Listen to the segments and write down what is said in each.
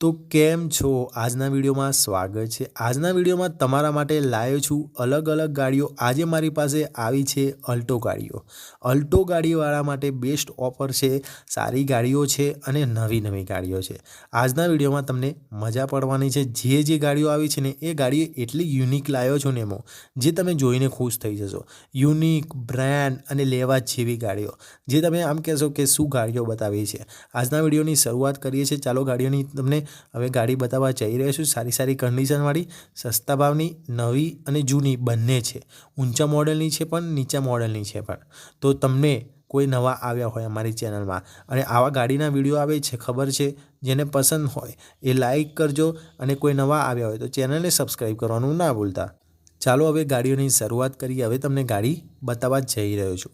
તો કેમ છો? આજના વિડીયોમાં સ્વાગત છે. આજના વિડીયોમાં તમારા માટે લાવ્યો છું અલગ અલગ ગાડીઓ. આજે મારી પાસે આવી છે અલ્ટો ગાડીઓ. અલ્ટો ગાડીવાળા માટે બેસ્ટ ઓફર છે, સારી ગાડીઓ છે અને નવી નવી ગાડીઓ છે. આજના વિડીયોમાં તમને મજા પડવાની છે. જે જે ગાડીઓ આવી છે ને, એ ગાડીઓ એટલી યુનિક લાવ્યો છું ને એમાં જે તમે જોઈને ખુશ થઈ જશો. યુનિક બ્રાન્ડ અને લેવા જેવી ગાડીઓ. જે તમે આમ કહેશો કે શું ગાડીઓ બતાવી છે? આજના વિડીયોની શરૂઆત કરીએ છીએ. ચાલો ગાડીઓની તમને હવે ગાડી બતાવવા જઈ રહ્યો છું. સારી સારી કન્ડિશનવાળી સસ્તા ભાવની, નવી અને જૂની બંને છે. ઊંચા મોડલની છે પણ, નીચા મોડલની છે પણ. તો તમને કોઈ નવા આવ્યા હોય અમારી ચેનલમાં અને આવા ગાડીના વીડિયો આવે છે, ખબર છે, જેને પસંદ હોય, એ લાઈક કરજો અને કોઈ નવા આવ્યા હોય તો ચેનલને સબસ્ક્રાઈબ કરવાનું ના ભૂલતા. ચાલો હવે ગાડીઓની શરૂઆત કરીએ. હવે તમને ગાડી બતાવવા જઈ રહ્યો છું.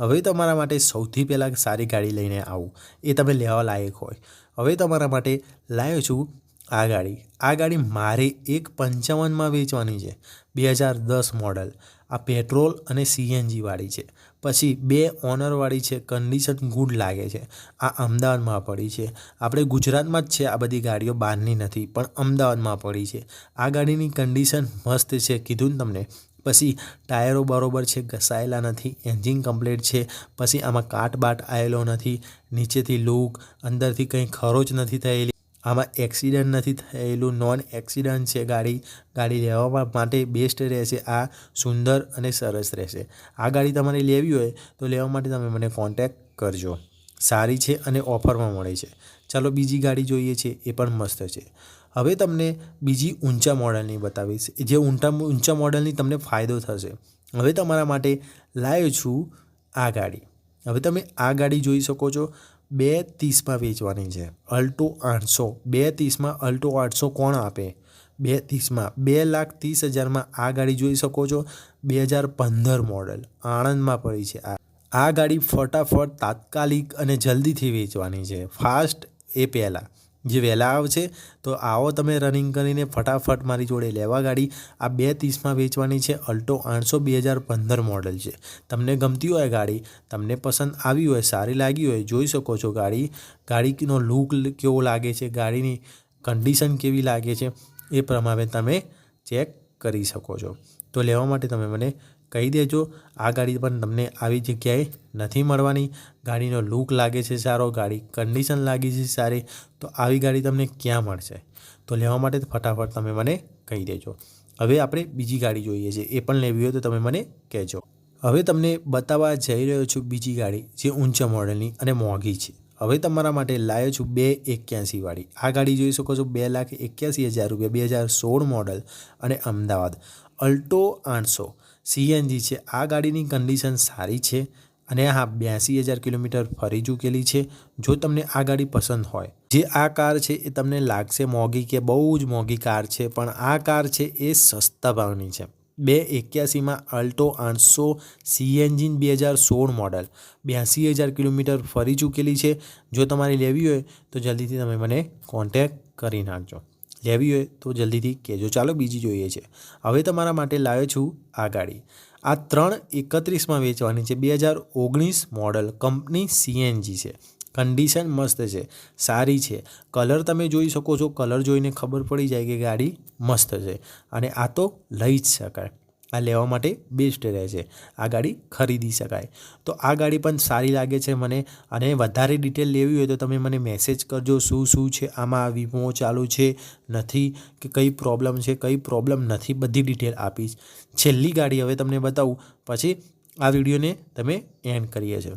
હવે તમારા માટે સૌથી પહેલાં સારી ગાડી લઈને આવું. એ તમે લેવા લાયક હોય. હવે તમારા માટે લાવ્યો છું આ ગાડી. આ ગાડી મારે એક પંચાવનમાં વેચવાની છે. બે હજાર દસ મોડલ. આ પેટ્રોલ અને સીએનજીવાળી છે. પછી બે ઓનરવાળી છે. કન્ડિશન ગુડ લાગે છે. આ અમદાવાદમાં પડી છે. આપણે ગુજરાતમાં જ છે આ બધી ગાડીઓ, બહારની નથી, પણ અમદાવાદમાં પડી છે. આ ગાડીની કન્ડિશન મસ્ત છે. કીધું ને તમને. પછી ટાયરો બરોબર છે, ઘસાયેલા નથી, એન્જિન કમ્પ્લીટ છે, પછી આમાં કાટ બાટ આવેલો નથી, નીચેથી લૂક, અંદરથી કંઈ ખરોચ નથી થયેલી, આમાં એક્સિડન્ટ નથી થયેલું નોન એક્સિડન્ટ છે ગાડી ગાડી લેવા માટે બેસ્ટ રહેશે, આ સુંદર અને સરસ રહેશે. આ ગાડી તમારે લેવી હોય તો લેવા માટે તમે મને કોન્ટેક કરજો. સારી છે અને ઓફરમાં મળે છે. ચાલો બીજી ગાડી જોઈએ છે, એ પણ મસ્ત છે. હવે તમને બીજી ઊંચા મોડલની બતાવીશ. જે ઊંચા ઊંચા મોડલની તમને ફાયદો થશે. હવે તમારા માટે લાવ્યો છું આ ગાડી. હવે તમે આ ગાડી જોઈ શકો છો. બે ત્રીસમાં વેચવાની છે. અલ્ટો આઠસો. બે ત્રીસમાં અલ્ટો આઠસો કોણ આપે? બે ત્રીસમાં. બે લાખ ત્રીસ હજારમાં આ ગાડી જોઈ શકો છો. બે હજાર પંદર મોડલ. આણંદમાં પડી છે આ. આ ગાડી ફટાફટ તાત્કાલિક અને જલ્દીથી વેચવાની છે. ફાસ્ટ એ પહેલાં. જે વહેલા આવશે તો આવો તમે રનિંગ કરીને ફટાફટ મારી જોડે લેવા ગાડી. આ બે ત્રીસમાં વેચવાની છે અલ્ટો આઠસો બે હજાર પંદર મોડલ છે. તમને ગમતી હોય ગાડી, તમને પસંદ આવી હોય, સારી લાગી હોય, જોઈ શકો છો ગાડી. ગાડીનો લુક કેવો લાગે છે, ગાડીની કન્ડિશન કેવી લાગે છે, એ પ્રમાણે તમે ચેક કરી શકો છો. તો લેવા માટે તમે મને કહી દેજો, આ ગાડી પણ તમને આવી જગ્યાએ નથી મળવાની. ગાડીનો લુક લાગે છે સારો, ગાડી કન્ડિશન લાગી છે સારી, તો આવી ગાડી તમને ક્યાં મળશે? તો લેવા માટે ફટાફટ તમે મને કહી દેજો. હવે આપણે બીજી ગાડી જોઈએ છે, એ પણ લેવી હોય તો તમે મને કહેજો. હવે તમને બતાવવા જઈ રહ્યો છું બીજી ગાડી, જે ઊંચા મોડલની અને મોંઘી છે. હવે તમારા માટે લાવ્યો છું બે એક્યાસીવાળી આ ગાડી જોઈ શકો છો, બે લાખ એક્યાસી હજાર રૂપિયા, બે હજાર સોળ મોડલ અને અમદાવાદ. અલ્ટો આઠસો. સીએનજી છે. આ ગાડીની કન્ડિશન સારી છે અને હા, બ્યાસી હજાર કિલોમીટર ફરી ચૂકેલી છે. જો તમને આ ગાડી પસંદ હોય, જે આ કાર છે એ તમને લાગશે મોંઘી કે બહુ જ મોંઘી કાર છે, પણ આ કાર છે એ સસ્તા ભાવની છે. બે એક્યાસીમાં અલ્ટો આઠસો સીએનજીન બે હજાર સોળ મોડલ. બ્યાસી હજાર કિલોમીટર ફરી ચૂકેલી છે. જો તમારે લેવી હોય તો જલ્દીથી તમે મને કોન્ટેક કરી નાખજો. લેવી હોય તો જલ્દીથી કહેજો. ચાલો બીજી જોઈએ છે. હવે તમારા માટે લાવ્યો છું આ ગાડી. આ ત્રણ એકત્રીસમાં વેચવાની છે. બે હજાર ઓગણીસ મોડલ. કંપની સીએનજી છે. કન્ડિશન મસ્ત છે. સારી છે. કલર તમે જોઈ શકો છો. કલર જોઈને ખબર પડી જાય કે ગાડી મસ્ત છે. અને આ તો લઈ જ શકાય. આ લેવા માટે બેસ્ટ રહે છે. આ ગાડી ખરીદી શકાય. તો આ ગાડી પણ સારી લાગે છે મને અને વધારે ડિટેલ લેવી હોય તો તમે મને મેસેજ કરજો શું શું છે, આમાં વીમો ચાલુ છે, નથી, કે કઈ પ્રોબ્લેમ છે, કઈ પ્રોબ્લેમ નથી બધી ડિટેલ આપીશ. છેલ્લી ગાડી હવે તમને બતાવું, પછી આ વિડીયોને તમે એન્ડ કરીએ છો.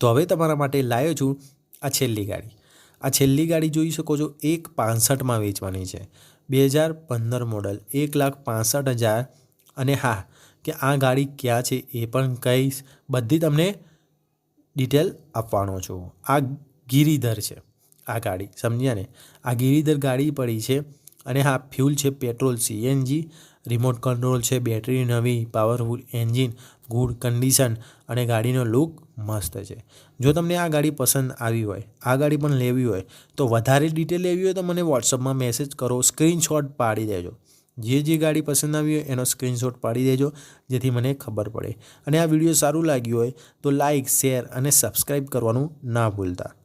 તો હવે તમારા માટે લાવ્યો છું આ છેલ્લી ગાડી. આ છેલ્લી ગાડી જોઈ શકો છો, એક પાંસઠમાં વેચવાની છે. બે હજાર પંદર મોડલ એક લાખ પાંસઠ હજાર અને હા, કે આ ગાડી ક્યાં છે એ પણ કહીશ. બધી તમને ડિટેલ આપવાનો છું. આ ગિરિધર છે, આ ગાડી, સમજ્યા ને? આ ગિરિધર ગાડી પડી છે અને હા ફ્યુલ છે પેટ્રોલ સીએનજી રિમોટ કંટ્રોલ છે બેટરી નવી પાવરફુલ એન્જિન ગુડ કન્ડિશન અને ગાડીનો લુક મસ્ત છે. જો તમને આ ગાડી પસંદ આવી હોય, આ ગાડી પણ લેવી હોય, તો વધારે ડિટેલ લેવી હોય તો મને વોટ્સઅપમાં મેસેજ કરો સ્ક્રીનશોટ પાડી દેજો. જે જે ગાડી પસંદ આવી હોય એનો સ્ક્રીનશોટ પાડી દેજો, જેથી મને ખબર પડે. અને આ વીડિયો સારું લાગ્યું હોય તો લાઇક શેર અને સબસ્ક્રાઈબ કરવાનું ના ભૂલતા.